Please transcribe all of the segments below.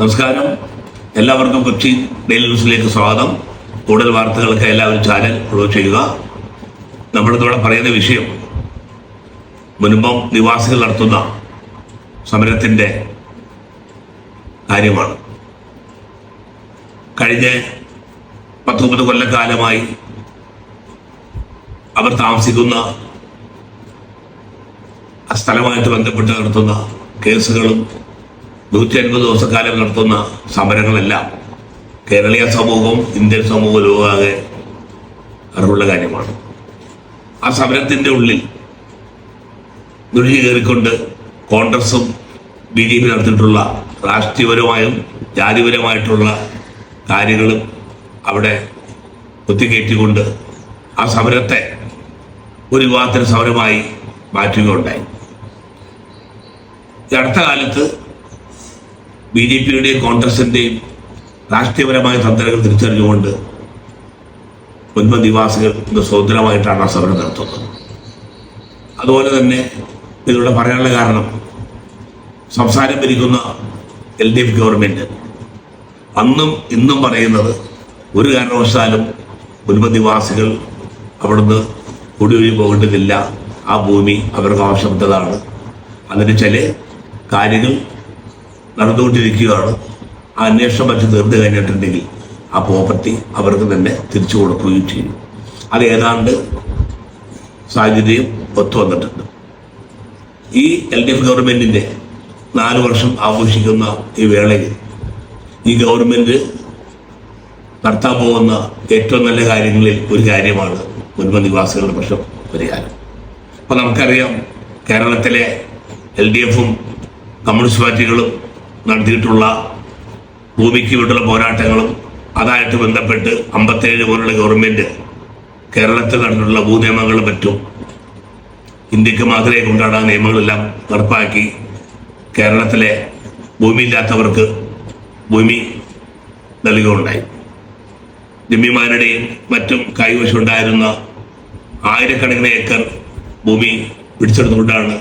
നമസ്കാരം. എല്ലാവർക്കും കൊച്ചി ഡെയിലി ന്യൂസിലേക്ക് സ്വാഗതം. കൂടുതൽ വാർത്തകൾക്ക് എല്ലാവരും ചാനൽ ഫോളോ ചെയ്യുക. നമ്മളിതോടെ പറയുന്ന വിഷയം മുൻപം നിവാസികൾ നടത്തുന്ന സമരത്തിന്റെ കാര്യമാണ്. കഴിഞ്ഞ പത്ത് മുപ്പത് കൊല്ലക്കാലമായി അവർ താമസിക്കുന്ന സ്ഥലമായിട്ട് ബന്ധപ്പെട്ട് നടത്തുന്ന കേസുകളും നൂറ്റി അൻപത് ദിവസക്കാലം നടത്തുന്ന സമരങ്ങളെല്ലാം കേരളീയ സമൂഹവും ഇന്ത്യൻ സമൂഹവും ലോകാകെ അറിവുള്ള കാര്യമാണ്. ആ സമരത്തിന്റെ ഉള്ളിൽ നുഴഞ്ഞു കയറിക്കൊണ്ട് കോൺഗ്രസും ബി ജെ പി നടത്തിയിട്ടുള്ള രാഷ്ട്രീയപരമായും ജാതിപരമായിട്ടുള്ള കാര്യങ്ങളും അവിടെ കുത്തിക്കയറ്റിക്കൊണ്ട് ആ സമരത്തെ ഒരു വിവാഹത്തിന് സമരമായി മാറ്റുകയുണ്ടായി. ഈ അടുത്ത കാലത്ത് ബി ജെ പിയുടെയും കോൺഗ്രസിന്റെയും രാഷ്ട്രീയപരമായ തന്ത്രങ്ങൾ തിരിച്ചറിഞ്ഞുകൊണ്ട് മുൻപ് നിവാസികൾ ഇന്ന് സ്വതന്ത്രമായിട്ടാണ് ആ സമരം നടത്തുന്നത്. അതുപോലെ തന്നെ ഇതിലൂടെ പറയാനുള്ള കാരണം സംസാരം ഭരിക്കുന്ന എൽ ഡി എഫ് ഗവൺമെന്റ്. അന്നും ഇന്നും പറയുന്നത് ഒരു കാരണവശാലും മുൻപ് നിവാസികൾ അവിടുന്ന് കുടിയൊഴി പോകേണ്ടതില്ല. ആ ഭൂമി അവർക്ക് ആവശ്യപ്പെട്ടതാണ്. അതിന് ചില കാര്യങ്ങൾ നടന്നുകൊണ്ടിരിക്കുകയാണ്. ആ അന്വേഷണം മറ്റു തീർന്നു കഴിഞ്ഞിട്ടുണ്ടെങ്കിൽ ആ പ്രോപ്പർട്ടി അവർക്ക് തന്നെ തിരിച്ചു കൊടുക്കുകയും ചെയ്യും. അത് ഏതാണ്ട് സാഹചര്യം ഒത്തു വന്നിട്ടുണ്ട്. ഈ എൽ ഡി എഫ് ഗവൺമെന്റിന്റെ നാല് വർഷം ആഘോഷിക്കുന്ന ഈ വേളയിൽ ഈ ഗവൺമെന്റ് നടത്താൻ പോകുന്ന ഏറ്റവും നല്ല കാര്യങ്ങളിൽ ഒരു കാര്യമാണ് മുൻപ് നിവാസികളുടെ പ്രശ്നം പരിഹാരം. അപ്പൊ നമുക്കറിയാം കേരളത്തിലെ എൽ ഡി എഫും കമ്മ്യൂണിസ്റ്റ് പാർട്ടികളും നടത്തിയിട്ടുള്ള ഭൂമിക്ക് വിട്ടുള്ള പോരാട്ടങ്ങളും അതായിട്ട് ബന്ധപ്പെട്ട് അമ്പത്തേഴ് പോലുള്ള ഗവൺമെന്റ് കേരളത്തിൽ നടന്നിട്ടുള്ള ഭൂനിയമങ്ങളും മറ്റും ഇന്ത്യയ്ക്ക് മാതൃകയെ കൊണ്ടാടാൻ നിയമങ്ങളെല്ലാം നടപ്പാക്കി കേരളത്തിലെ ഭൂമിയില്ലാത്തവർക്ക് ഭൂമി നൽകുകയുണ്ടായി. ജമ്മിമാരുടെയും മറ്റും കൈവശമുണ്ടായിരുന്ന ആയിരക്കണക്കിന് ഏക്കർ ഭൂമി പിടിച്ചെടുത്തുകൊണ്ടാണ്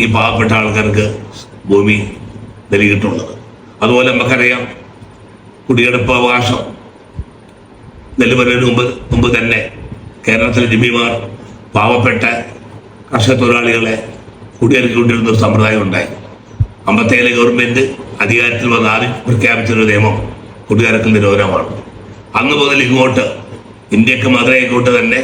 ഈ പാവപ്പെട്ട ആൾക്കാർക്ക് ഭൂമി നൽകിയിട്ടുള്ളത്. അതുപോലെ നമുക്കറിയാം കുടിയെടുപ്പ് അവകാശം. നെല്ലുവരുന്നതിന് മുമ്പ് മുമ്പ് തന്നെ കേരളത്തിലെ ജിമ്മിമാർ പാവപ്പെട്ട കർഷക തൊഴിലാളികളെ കുടിയിറക്കിക്കൊണ്ടിരുന്ന ഒരു സമ്പ്രദായം ഉണ്ടായി. അമ്പത്തേലെ ഗവൺമെന്റ് അധികാരത്തിൽ വന്ന് ആദ്യം പ്രഖ്യാപിച്ചൊരു നിയമം കുടിയിറക്കൽ നിരോധനമാണ്. അന്ന് മുതൽ ഇങ്ങോട്ട് ഇന്ത്യയ്ക്ക് മാത്രമായിക്കോട്ട് തന്നെ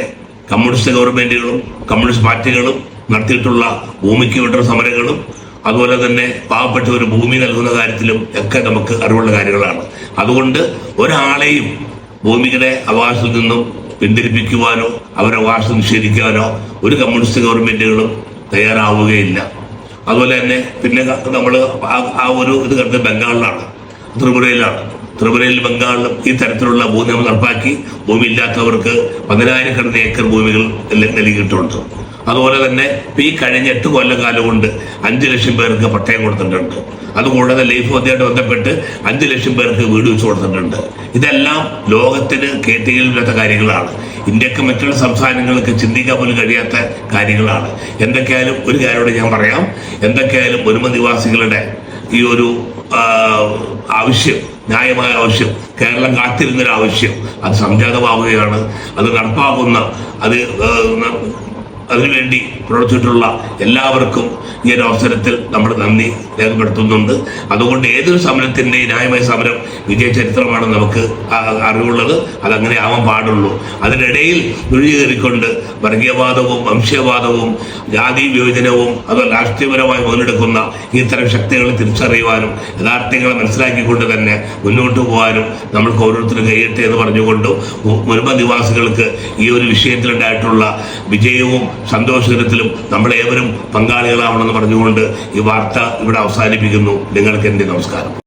കമ്മ്യൂണിസ്റ്റ് ഗവൺമെന്റുകളും കമ്മ്യൂണിസ്റ്റ് പാർട്ടികളും നടത്തിയിട്ടുള്ള ഭൂമിക്ക് വിട്ട സമരങ്ങളും അതുപോലെ തന്നെ പാവപ്പെട്ട ഒരു ഭൂമി നൽകുന്ന കാര്യത്തിലും ഒക്കെ നമുക്ക് അറിവുള്ള കാര്യങ്ങളാണ്. അതുകൊണ്ട് ഒരാളെയും ഭൂമിയുടെ അവകാശത്തിൽ നിന്നും പിന്തിരിപ്പിക്കുവാനോ അവരെ അവകാശം നിഷേധിക്കാനോ ഒരു കമ്മ്യൂണിസ്റ്റ് ഗവൺമെന്റുകളും തയ്യാറാവുകയില്ല. അതുപോലെ തന്നെ പിന്നെ നമ്മൾ ആ ഒരു ഇത് കണ്ട് ബംഗാളിലാണ് ത്രിപുരയിലാണ്. ത്രിപുരയിൽ ബംഗാളിലും ഈ തരത്തിലുള്ള ഭൂനിയമം നടപ്പാക്കി ഭൂമി ഇല്ലാത്തവർക്ക് പതിനായിരക്കണക്കിന് ഏക്കർ ഭൂമികൾ നൽകിയിട്ടുണ്ട്. അതുപോലെ തന്നെ ഈ കഴിഞ്ഞ എട്ട് കൊല്ലക്കാലം കൊണ്ട് അഞ്ചു ലക്ഷം പേർക്ക് പട്ടയം കൊടുത്തിട്ടുണ്ട്. അതുകൂടാതെ ലൈഫ് പദ്ധതിയായിട്ട് ബന്ധപ്പെട്ട് അഞ്ചു ലക്ഷം പേർക്ക് വീട് വെച്ച് കൊടുത്തിട്ടുണ്ട്. ഇതെല്ലാം ലോകത്തിന് കേട്ടുകയില്ലാത്ത കാര്യങ്ങളാണ്. ഇന്ത്യയ്ക്ക് മറ്റുള്ള സംസ്ഥാനങ്ങൾക്ക് ചിന്തിക്കാൻ പോലും കഴിയാത്ത കാര്യങ്ങളാണ്. എന്തൊക്കെയായാലും ഒരു കാര്യം ഞാൻ പറയാം. എന്തൊക്കെയായാലും ഒരുമ നിവാസികളുടെ ഈ ഒരു ആവശ്യം ന്യായമായ ആവശ്യം കേരളം കാത്തിരുന്നൊരു ആവശ്യം അത് സംജാതമാവുകയാണ്. അത് നടപ്പാക്കുന്ന അത് அதுவேண்டி പ്രവർത്തിച്ചിട്ടുള്ള എല്ലാവർക്കും ഈ ഒരു അവസരത്തിൽ നമ്മൾ നന്ദി രേഖപ്പെടുത്തുന്നുണ്ട്. അതുകൊണ്ട് ഏതൊരു സമരത്തിന്റെ ന്യായമായ സമരം വിജയ ചരിത്രമാണ് നമുക്ക് അറിവുള്ളത്. അതങ്ങനെ ആവാൻ പാടുള്ളൂ. അതിനിടയിൽ നുഴഞ്ഞു വർഗീയവാദവും വംശീയവാദവും ജാതി വിയോജനവും അതോ രാഷ്ട്രീയപരമായി മുതലെടുക്കുന്ന ഇത്തരം ശക്തികളെ തിരിച്ചറിയുവാനും യഥാർത്ഥങ്ങളെ മനസ്സിലാക്കിക്കൊണ്ട് തന്നെ മുന്നോട്ട് പോകാനും നമ്മൾക്ക് ഓരോരുത്തരും കഴിയട്ടെ എന്ന് പറഞ്ഞുകൊണ്ടും മുൻപ് നിവാസികൾക്ക് ഈ ഒരു വിഷയത്തിലുണ്ടായിട്ടുള്ള വിജയവും സന്തോഷകരത്തിലും നമ്മളേവരും പങ്കാളികളാവണമെന്ന് പറഞ്ഞുകൊണ്ട് ഈ വാർത്ത ഇവിടെ അവസാനിപ്പിക്കുന്നു. നിങ്ങൾക്ക് എന്റെ നമസ്കാരം.